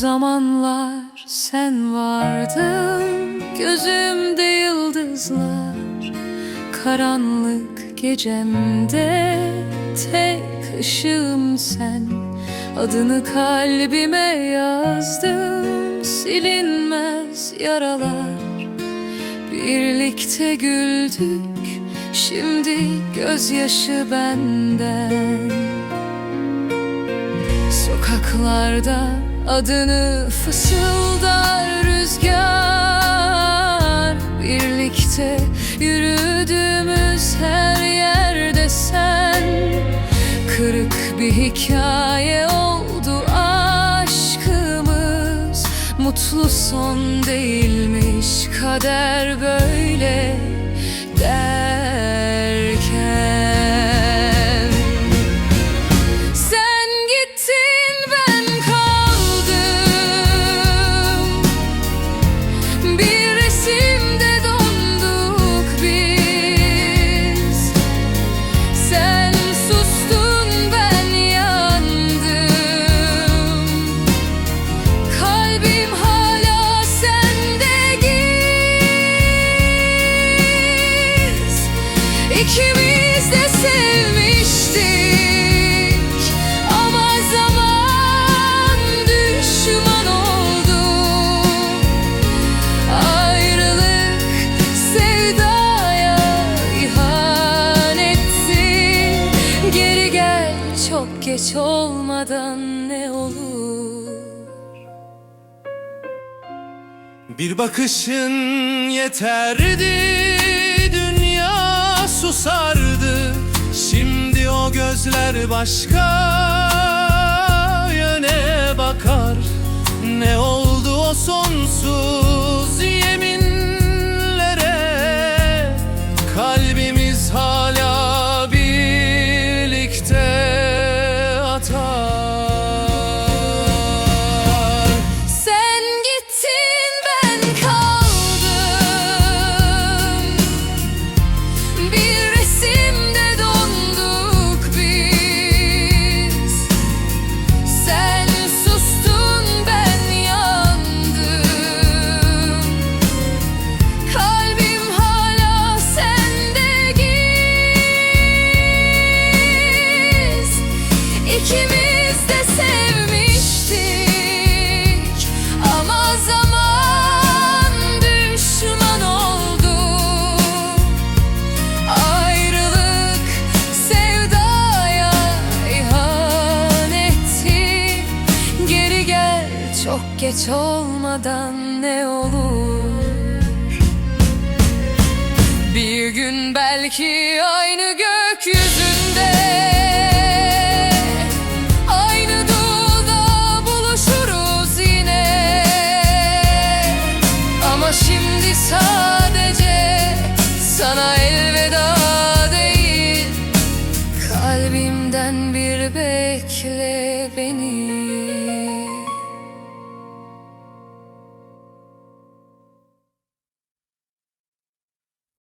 zamanlar sen vardın Gözümde yıldızlar. Karanlık gecemde Tek ışığım sen. Adını kalbime yazdım Silinmez yaralar. Birlikte güldük Şimdi gözyaşı benden. Sokaklarda adını fısıldar rüzgar. Birlikte yürüdüğümüz her yerde sen. Kırık bir hikaye oldu aşkımız. Mutlu son değilmiş kader böyle. Derken İkimiz de sevmiştik. Ama zaman düşman oldu. Ayrılık sevdaya ihanetti Geri gel çok geç olmadan ne olur? Bir bakışın yeterdi susardı Şimdi o gözler başka yöne bakar. Ne oldu o sonsuz İkimiz de sevmiştik. Ama zaman düşman oldu. Ayrılık sevdaya ihanetti Geri gel çok geç olmadan ne olur? Bir gün belki aynı gökyüzünde